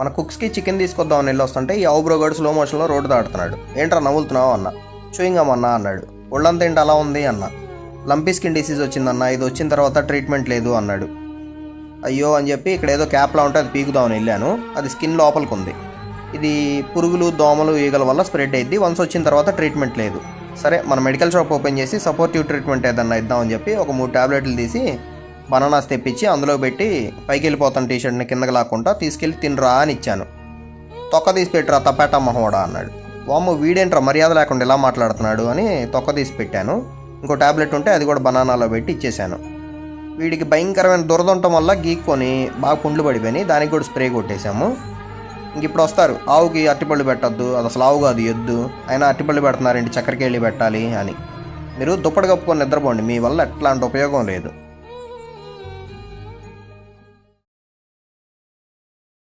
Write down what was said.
మన కుక్స్కి చికెన్ తీసుకొద్దామని వెళ్ళి వస్తుంటే ఈ అవుబ్రో బ్రోగాడు స్లో మోషన్లో రోడ్డు దాటుతున్నాడు. ఏంట్రా నవ్వులుతున్నావు? అన్న. చూయింగం అన్న అన్నాడు. ఒళ్ళంతా ఏంటి అలా ఉంది? అన్న. లంపీ స్కిన్ డిసీజ్ వచ్చిందన్న ఇది వచ్చిన తర్వాత ట్రీట్మెంట్ లేదు అన్నాడు. అయ్యో అని చెప్పి ఇక్కడ ఏదో క్యాప్లా ఉంటే అది పీకుదామని వెళ్ళాను. అది స్కిన్ లోపలికి ఉంది. ఇది పురుగులు దోమలు ఈగల వల్ల స్ప్రెడ్ అయింది వన్స్ వచ్చిన తర్వాత ట్రీట్మెంట్ లేదు. సరే మన మెడికల్ షాప్ ఓపెన్ చేసి సపోర్టివ్ ట్రీట్మెంట్ ఏదన్నా ఇద్దామని చెప్పి ఒక మూడు టాబ్లెట్లు తీసి బనానాస్ తెప్పించి అందులో పెట్టి పైకి వెళ్ళిపోతాను టీషర్ట్ని కిందకి లాక్కుంటా తీసుకెళ్ళి తినరా అని ఇచ్చాను. తొక్క తీసి పెట్టరా తప్పేట మహోడా అన్నాడు. వామ్మ వీడేంట్రా మర్యాద లేకుండా ఇలా మాట్లాడుతున్నాడు అని తొక్క తీసి పెట్టాను. ఇంకో టాబ్లెట్ ఉంటే అది కూడా బనానాలో పెట్టి ఇచ్చేసాను వీడికి భయంకరమైన దురద ఉండటం వల్ల గీక్కొని బాగా పుండ్లు పడిపోయి దానికి కూడా స్ప్రే కొట్టేశాము. ఇంక ఇప్పుడు వస్తారు. ఆవుకి అట్టిపళ్ళు పెట్టద్దు. అది అసలు ఆవు కాదు ఎద్దు. అయినా అట్టిపళ్ళు పెడుతున్నారేంటి? చక్కెరకి వెళ్ళి పెట్టాలి అని. మీరు దుప్పటి కప్పుకొని నిద్రపోండి. మీ వల్ల ఎట్లాంటి ఉపయోగం లేదు.